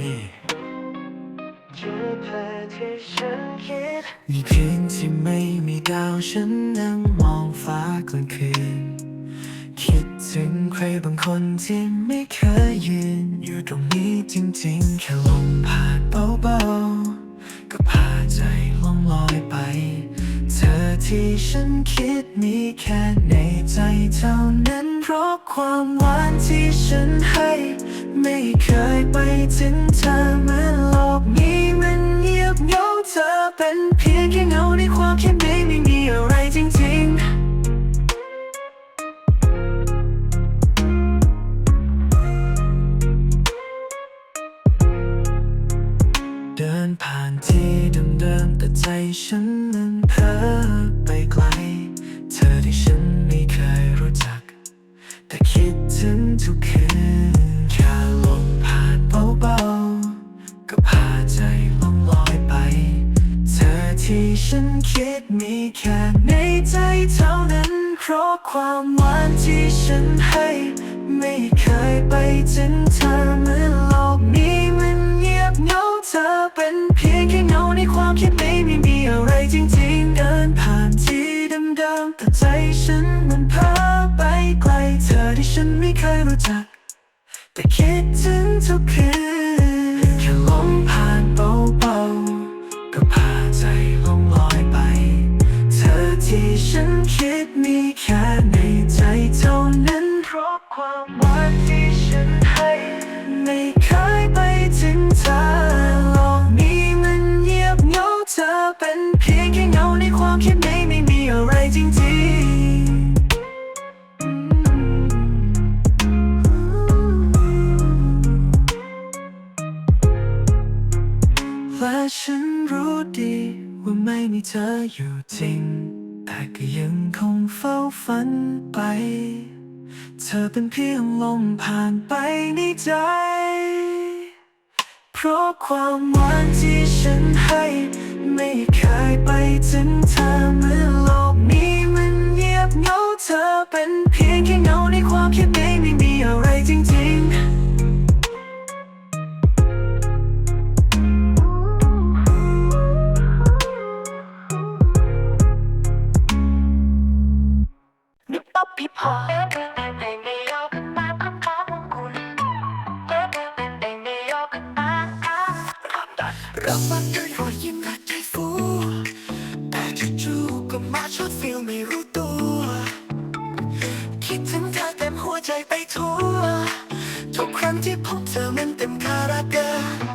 มีมีเพียงที่ไม่มีดาวฉันนั่งมองฟ้ากลางคืน คิดถึงใครบางคนที่ 什。 ฉันไม่เคยรู้จัก แต่คิดถึงทุกคืน ไม่มีเธออยู่จริง แต่ก็ยังคงเฝ้าฝันไป เธอเป็นเพียงลมผ่านไปในใจ เพราะความหวานที่ฉันให้ ไม่เคยไปถึงเธอเมื่อโลกนี้มันเงียบเหงาเธอเป็นเพียงแค่เงาในความคิด รามาด้วยรยิ้มและใจฟูแต่จู่ก็มาชดฟิลไม่รู้ตัว คิดถึงเธอเต็มหัวใจไปทั่ว ทุกครั้งที่พบเธอมันเต็มคาราเกอร์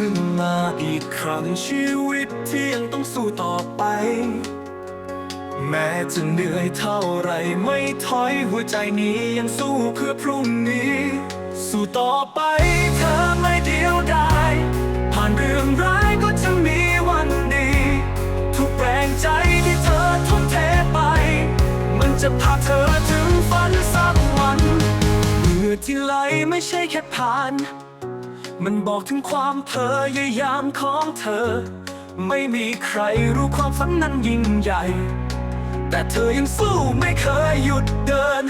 ขึ้นมาอีกครั้งชีวิตที่ยังต้องสู้ต่อไป แม้จะเหนื่อยเท่าไรไม่ถอยหัวใจนี้ยังสู้เพื่อพรุ่งนี้ สู้ต่อไปเธอไม่เดียวดายผ่านเรื่องร้ายก็จะมีวันดี ทุกแรงใจที่เธอทุ่มเทไป มันจะพาเธอถึงฝันสักวันเหงื่อที่ไหลไม่ใช่แค่ผ่าน มันบอกถึงความเพยายามของเธอ ไม่มีใครรู้ความฝันนั้นยิ่งใหญ่ แต่เธอยังสู้ไม่เคยหยุดเดิน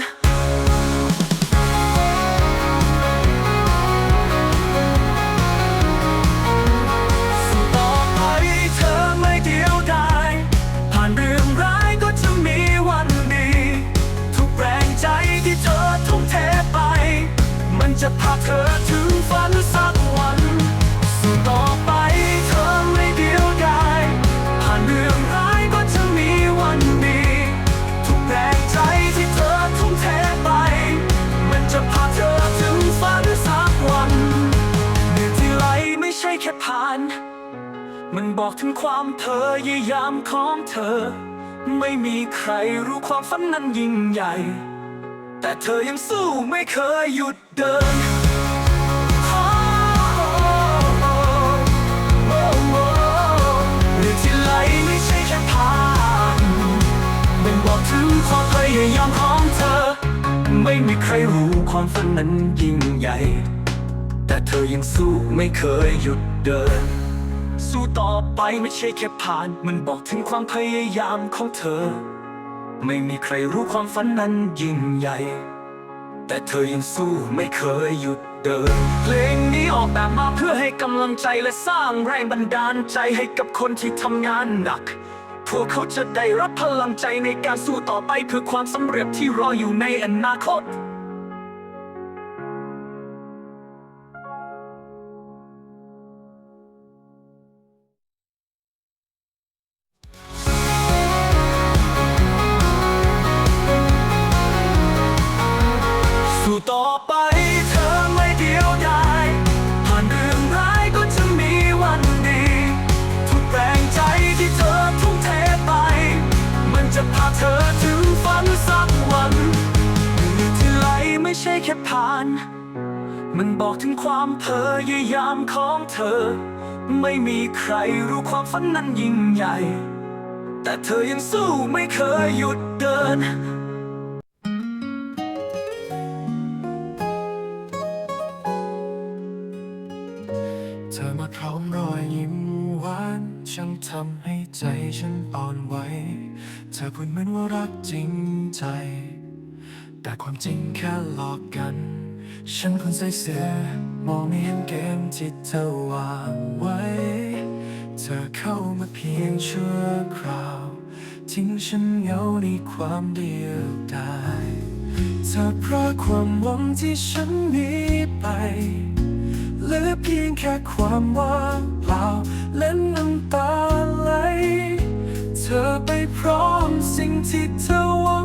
บอกถึงความพยายามของเธอ ไม่มีใครรู้ความฝันนั้นยิ่งใหญ่ แต่เธอยังสู้ไม่เคยหยุดเดินเรื่องที่ไหลไม่ใช่แค่ผ่านมันบอกถึงความพยายามของเธอไม่มีใครรู้ความฝันนั้นยิ่งใหญ่แต่เธอยังสู้ไม่เคยหยุดเดิน สู้ต่อไปไม่ใช่แค่ผ่าน มันบอกถึงความพยายามของเธอ ไม่มีใครรู้ความฝันนั้นยิ่งใหญ่ แต่เธอยังสู้ไม่เคยหยุดเดิน เพลงนี้ออกแบบมาเพื่อให้กำลังใจและสร้างแรงบันดาลใจให้กับคนที่ทำงานหนัก พวกเขาจะได้รับพลังใจในการสู้ต่อไปเพื่อความสำเร็จที่รออยู่ในอนาคต ฝันนั้นยิ่งใหญ่ แต่เธอยังสู้ไม่เคยหยุดเดินเธอมาพร้อมรอยยิ้มหวานช่างทำให้ใจฉันอ่อนไหว เธอพูดเหมือนว่ารักจริงใจ แต่ความจริงแค่หลอกกัน ฉันคนใส่เสื้อมองไม่เห็นเกมที่เธอวางไว้ ธอเข้ามาเพียงชั่วคราว ทิ้งฉันเหงาในความเดียวดายเธอเพราะความหวังที่ฉันมีไปเหลือเพียงแค่ความว่างเปล่าและน้ำตาไหล เธอไปพร้อมสิ่งที่เธอหวัง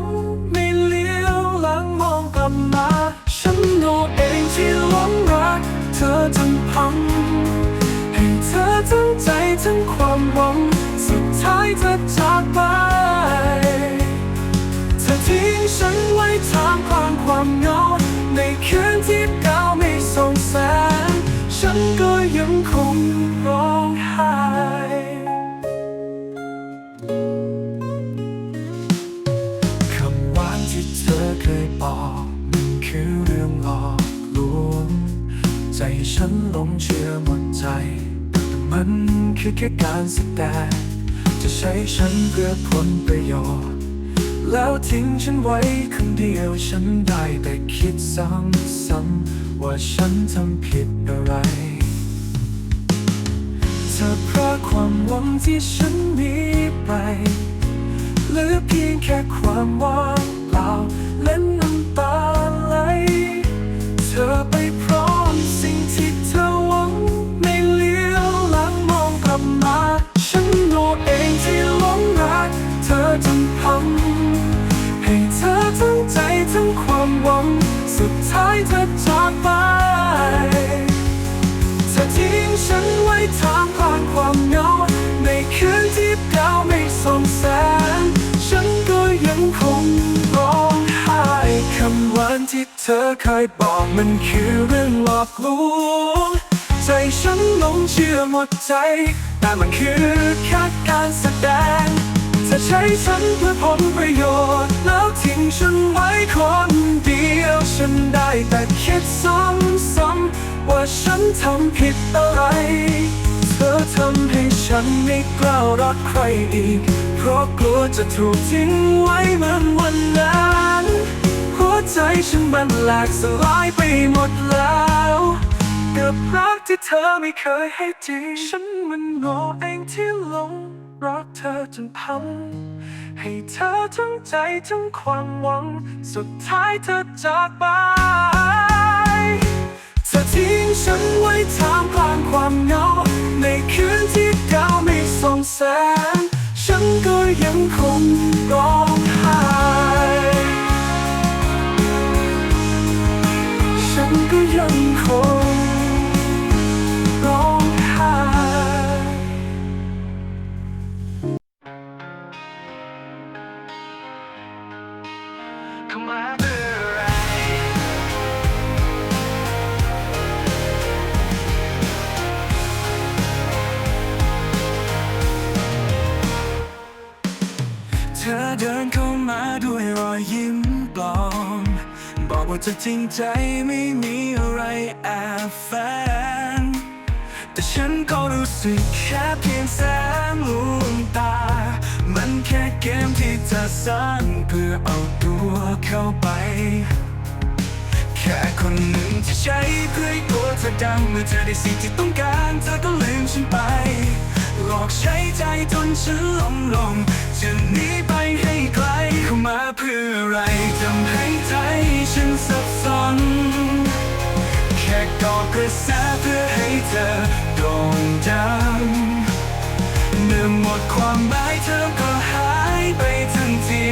เธอจากไป เธอทิ้งฉันไว้ท่ามกลางความเหงา ในคืนที่ดาวไม่ส่องแสง ฉันก็ยังคงร้องไห้คำหวานที่เธอเคยบอกมันคือเรื่องหลอกลวง ใจฉันหลงเชื่อหมดใจ มันคือแค่การแสดง ใช้ฉันเพื่อผลประโยชน์ แล้วทิ้งฉันไว้คนเดียวฉันได้แต่คิดซ้ำๆว่าฉันทำผิดอะไรเธอเพราะความหวังที่ฉันมีไปหลือเพียงแค่ความว่างเปล่าและน้ำตาไหลเธอ ฉันไว้ทามกลางความเหงา ในคืนที่ดาวไม่ส่องแสง ฉันก็ยังคงร้องไห้คำหวานที่เธอเคยบอกมันคือเรื่องหลอกลวงใจฉันหลงเชื่อหมดใจ แต่มันคือแค่การแสดงเธอใช้ฉันเพื่อผลประโยชน์ แล้วทิ้งฉันไว้คนเดียว ฉันได้แต่คิดซ้ำๆ ว่าฉันทำผิดอะไร เธอทำให้ฉันไม่กล้ารักใครอีก เพราะกลัวจะถูกทิ้งไว้เหมือนวันนั้น หัวใจฉันมันแหลกสลายไปหมดแล้วกับรักที่เธอไม่เคยให้จริง ฉันมันโง่เองที่หลงรักเธอจนพังให้เธอทั้งใจทั้งความหวัง สุดท้ายเธอจากไป ฉันไว้ท่ามกลางความเหงา ในคืนที่ดาวไม่ส่องแสง ฉันก็ยังคงร้องไห้ จะจริงใจไม่มีอะไรแอบแฝงแต่ฉันก็รู้สึกแค่เพียงแสงลวงตา มันแค่เกมที่เธอสร้างเพื่อเอาตัวเข้าไป แค่คนหนึ่งที่ใช้เพื่อให้ตัวเธอดังเมื่อเธอได้สิ่งที่ต้องการ เธอก็ลืมฉันไป หลอกใช้ใจจนฉันหลงลงจะหนีไปให้ไกลเข้ามาเพื่ออะไรทำให้ใจฉันสับสนแค่ก่อกระแสเพื่อให้เธอโด่งดังเมื่อหมดความหมายเธอก็หายไปทันที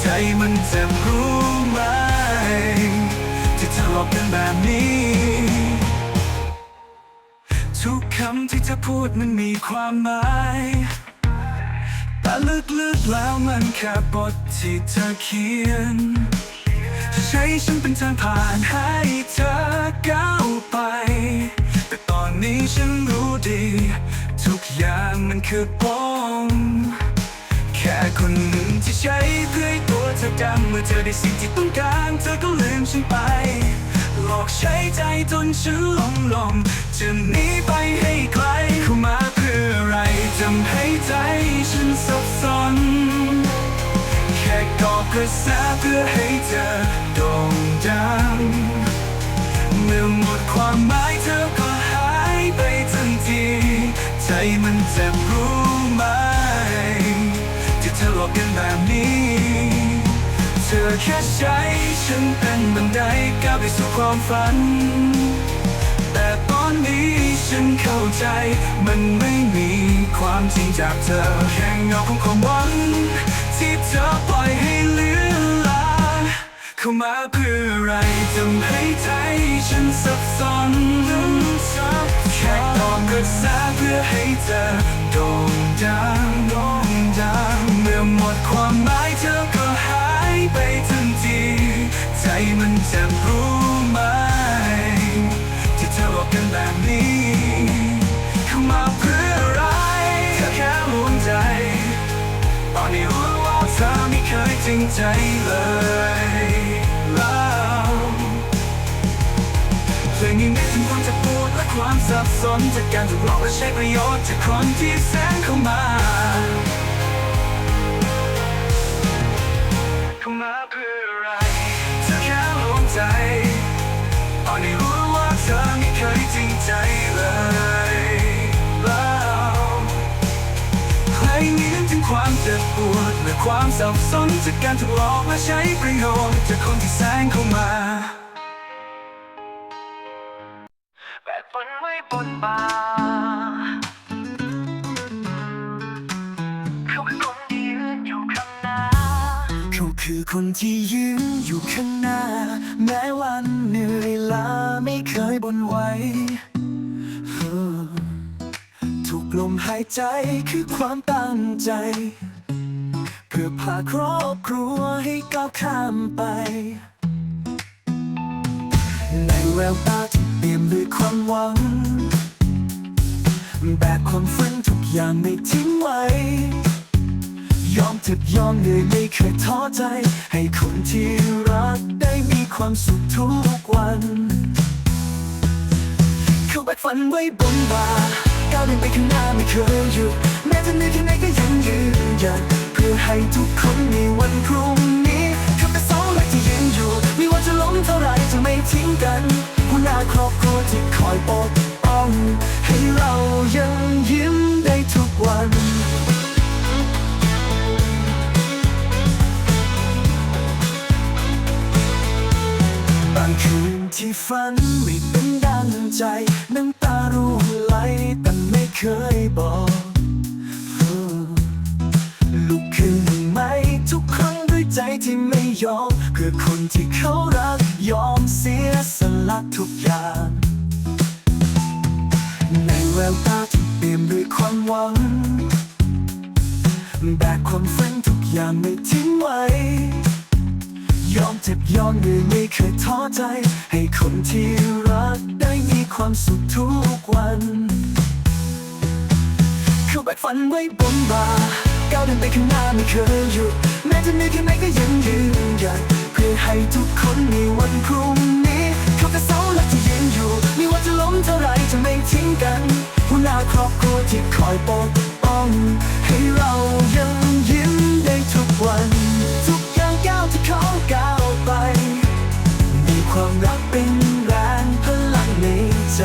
ใจมันเจ็บรู้ไหมที่เธอหลอกกันแบบนี้ ทุกคำที่เธอพูดมันมีความหมาย แต่ลึกๆแล้วมันแค่บทที่เธอเขียน ใช้ฉันเป็นทางผ่านให้เธอก้าวไป แต่ตอนนี้ฉันรู้ดี ทุกอย่างมันคือปมแค่คนหนึ่งที่ใช้เพื่อให้ตัวเธอดังเมื่อเธอได้สิ่งที่ต้องการ เธอก็ลืมฉันไป หลอกใช้ใจจนฉันหลงลมจะหนีไปให้ไกลเข้ามาเพื่ออะไรทำให้ใจฉันสับสนแค่ก่อกระแสเพื่อให้เธอโด่งดังเมื่อหมดความหมายเธอก็หายไปทันที ใจมันเจ็บรู้ไหมที่เธอหลอกกันแบบนี้ เธอแค่ใช้ ฉันเป็นบันไดก้าวไปสู่ความฝัน แต่ตอนนี้ฉันเข้าใจมันไม่มีความจริงจากเธอแค่เงาของความหวังที่เธอปล่อยให้เลือนลางเข้ามาเพื่ออะไรทำให้ใจฉันสับสนแค่ตองกระแสเพื่อให้เธอโด่งดังโด่งดังเมื่อหมดความหมายเธอก็หายไปทันที ใจมันจะรู้ไหม ที่เธอบอกกันแบบนี้มาเพื่ออะไรเธอแค่ลวงใจ ตอนนี้รู้ว่าเธอไม่เคยจริงใจเลยแล้วเพลงนี้ไม่ถึงความจะปวดและความสับสนจากการถูกหลอกและใช้ประโยชน์จากคนที่แสงเข้ามา เจ็บปวดและความสับสนจากการถูกหลอกและใช้ประโยชน์จากคนที่แสงเข้ามาแบกฝันไว้บนบ่าเขาเป็นคนที่ยืนอยู่ข้างหน้าเขาคือคนที่ยืนอยู่ข้างหน้า แม้วันเหนื่อยล้าไม่เคยบ่นไหวทุกลมหายใจคือความตั้งใจ พื่อพาครอบครัวให้ก้าวข้ามไป ในแววตาที่เปี่ยมด้วยความหวัง แบกความฝันทุกอย่างไม่ทิ้งไว้ ยอมเจ็บยอมเหนื่อยไม่เคยท้อใจ ให้คนที่รักได้มีความสุขทุกวันเขาแบกฝันไว้บนบ่าก้าวเดินไปข้างหน้าไม่เคยหยุดแม้จะเหนื่อยแค่ไหนก็ยังยืนหยัด พื่อให้ทุกคนมีวันพรุ่งนี้เขาเป็นเสาหลักที่ยืนอยู่ ไม่ว่าจะล้มเท่าไรจะไม่ทิ้งกันหัวหน้าครอบครัวที่คอยปกป้อง ให้เรายังยิ้มได้ทุกวันบางคืนที่ฝันไม่เป็นดังใจน้ำตาร่วงไหลแต่ไม่เคยบอก ขึ้นไหมทุกครั้งด้วยใจที่ไม่ยอมเพื่อคนที่เขารักยอมเสียสละทุกอย่าง ในแววตาที่เปี่ยมด้วยความหวัง แบกความฝันทุกอย่างไม่ทิ้งไว้ ยอมเจ็บยอมเหนื่อยไม่เคยท้อใจ ให้คนที่รักได้มีความสุขทุกวัน เขาแบกฝันไว้บนบ่า ก้าวเดินไปข้างหน้าไม่เคยหยุดแม้จะเหนื่อยแค่ไหนก็ยังยืนหยัดเพื่อให้ทุกคนมีวันพรุ่งนี้เขาคือเสาหลักที่ยืนอยู่ไม่ว่าจะล้มเท่าไรจะไม่ทิ้งกันหัวหน้าครอบครัวที่คอยปกป้อง ให้เรายังยิ้มได้ทุกวัน ทุกอย่างก้าวที่เขาก้าวไป มีความรักเป็นแรงพลังในใจ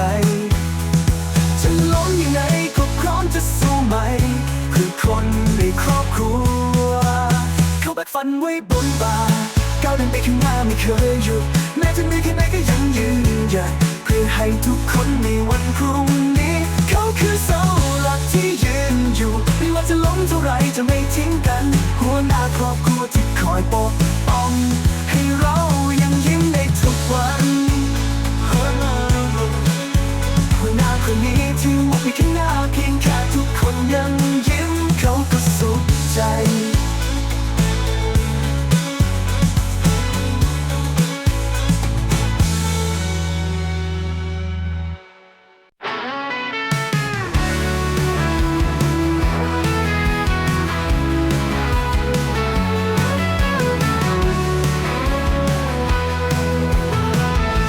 จะล้มยังไงก็พร้อมจะสู้ใหม่เพื่อคน ครอบครัว เขาแบกฝันไว้บนบ่าก้าวเดินไปข้างหน้าไม่เคยหยุดแม้จะเหนื่อยแค่ไหนก็ยังยืนหยัดเพื่อให้ทุกคนในวันพรุ่งนี้ เขาคือเสาหลักที่ยืนอยู่ไม่ว่าจะล้มเท่าไรจะไม่ทิ้งกัน หัวหน้าครอบครัวที่คอยปกป้องให้เรายังยิ้มในทุกวันหัวหน้าคนนี้ที่ว่ามีข้างหน้าเพียงแค่ทุกคนยังยิ้ม เขาก็สุขใจ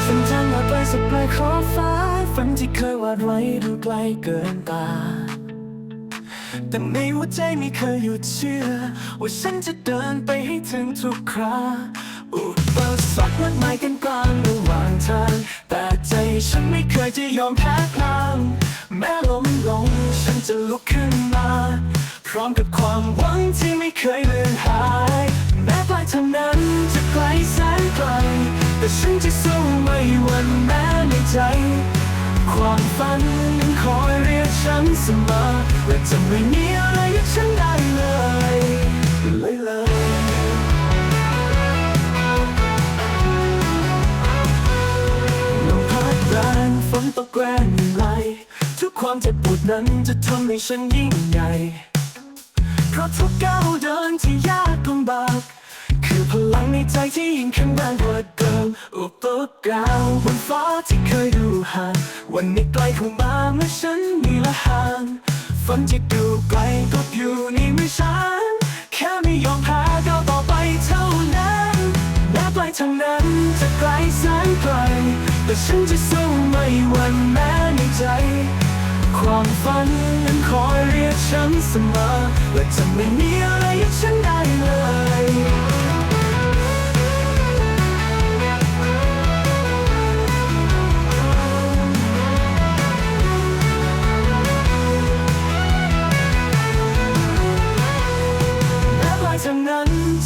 ฝันทางอาไปสุดปลายขอบฟ้า ฝันที่เคยวาดไว้ดูไกลเกินตา แต่ในหัวใจไม่เคยหยุดเชื่อ ว่าฉันจะเดินไปให้ถึงทุกคราอุปสรรคมากมายกันกลางระหว่างทางแต่ใจฉันไม่เคยจะยอมแพ้พลางแม้ล้มลงฉันจะลุกขึ้นมา พร้อมกับความหวังที่ไม่เคยเลือนหาย แม้ปลายทางนั้นจะไกลแสนไกล แต่ฉันจะสู้ไม่หวั่นแม้ในใจ ความฝัน เสมอและจะไม่มีอะไรหยุดฉันได้เลยเลยเลยลมพัดแรงฝนตกแรงไหลทุกความเจ็บปวดนั้นจะทำให้ฉันยิ่งใหญ่ เพราะทุกก้าวเดินที่ยากลำบากือพลังในใจที่ยิ่งแข็งแรงกว่าเดิมอุปกรณ์บนฟ้าที่เคยดูห่างวันนี้ไกลเข้ามาเมื่อฉันมีละห่างฝันที่ดูไกลก็อยู่นี่ไม่ช้านแค่ไม่ยอมแพ้ก็ต่อไปเท่านั้นและปลายทางนั้นจะไกลแสนไกล แต่ฉันจะสู้ไม่วันแม้ในใจ ความฝันนั้นคอยเรียกฉันเสมอและจะไม่มีอะไรยับฉันได้เลย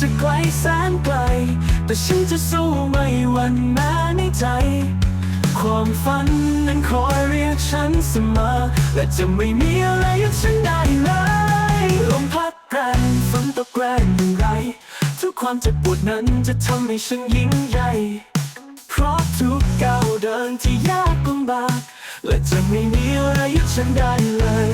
จะไกลแสนไกล แต่ฉันจะสู้ไม่หวั่นแม้ในใจ ความฝันนั้นคอยเรียกฉันเสมอ และจะไม่มีอะไรยุดฉันได้เลยลมพัดแรงฝนตกแรงอย่างไร ทุกความเจ็บปวดนั้นจะทำให้ฉันยิ่งใหญ่ เพราะทุกก้าวเดินที่ยากลำบาก และจะไม่มีอะไรยุดฉันได้เลย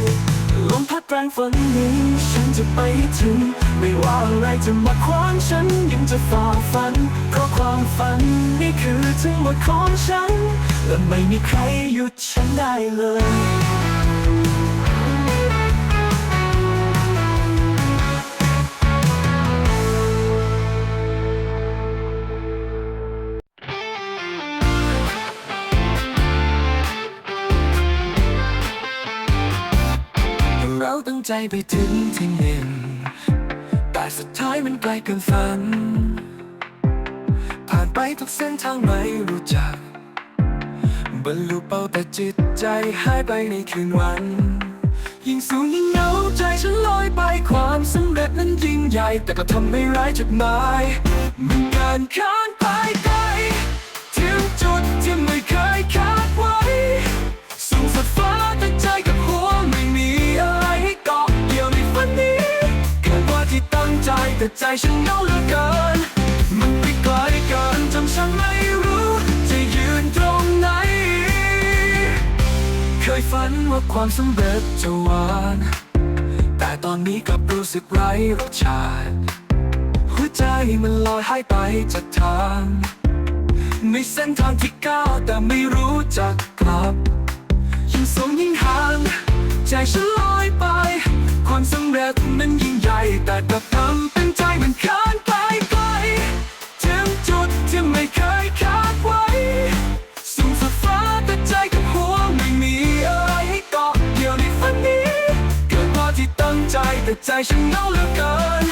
ลมพัดแรงฝนนี้ฉัน จะไปให้ถึง ไม่ว่าอะไรจะมาขวางฉัน ยังจะฝ่าฟัน เพราะความฝันนี่คือทั้งหมดของฉัน และไม่มีใครหยุดฉันได้เลย ใจไปถึงที่หนึ่งแต่สุดท้ายมันไกลเกินฝัน ผ่านไปทุกเส้นทางไม่รู้จัก บรรลุเป้าแต่จิตใจหายไปในคืนวัน ยิ่งสูงยิ่งเหงาใจฉันลอยไปความสำเร็จนั้นยิ่งใหญ่ แต่ก็ทำไม่ร้ายจุดหมายมันเกินคาดไป แต่ใจฉันเหงาเหลือเกิน มันไปไกลเกินจนฉันไม่รู้ จะยืนตรงไหน เคยฝันว่าความสำเร็จจะหวาน แต่ตอนนี้กลับรู้สึกไร้รสชาติ หัวใจมันลอยหายไปจากทางในเส้นทางที่ก้าวแต่ไม่รู้จักกลับยิ่งสูงยิ่งห่าง ใจฉันลอยไป ความสำเร็จมันยิ่งใหญ่ แต่กลับทำเป็นใจมันคานไปไกลถึงจุดที่ไม่เคยคาดไว้ สูงสุดฟ้าแต่ใจกับหัวไม่มีอะไรให้เกาะเกี่ยวในฝันนี้ เกินกว่าที่ตั้งใจแต่ใจฉันเหงาเหลือเกิน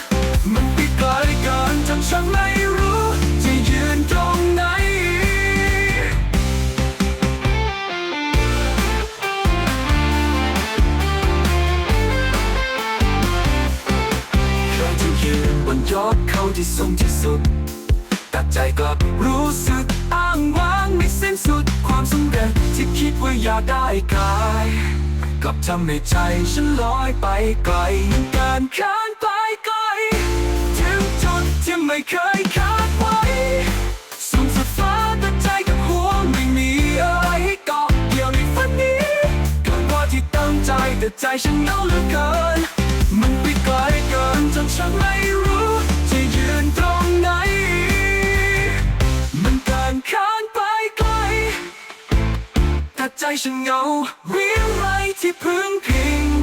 รู้สึกอ้างว้างไม่สิ้นสุดความสำเร็จที่คิดว่าอยากได้กลายกลับทำให้ใจฉันลอยไปไกลกินคานไปไกลถึงจุดที่ไม่เคยคาดไว้สูงสุดฟ้าแต่ใจกับหัวไม่มีอะไรให้เกาะเกี่ยวในฝันนี้เกินกว่าที่ตั้งใจแต่ใจฉันเหงาเหลือเกิน มันไปไกลเกินจนฉันไม่รู้ ใจฉันเหงาเรียไรที่พึ่งพิง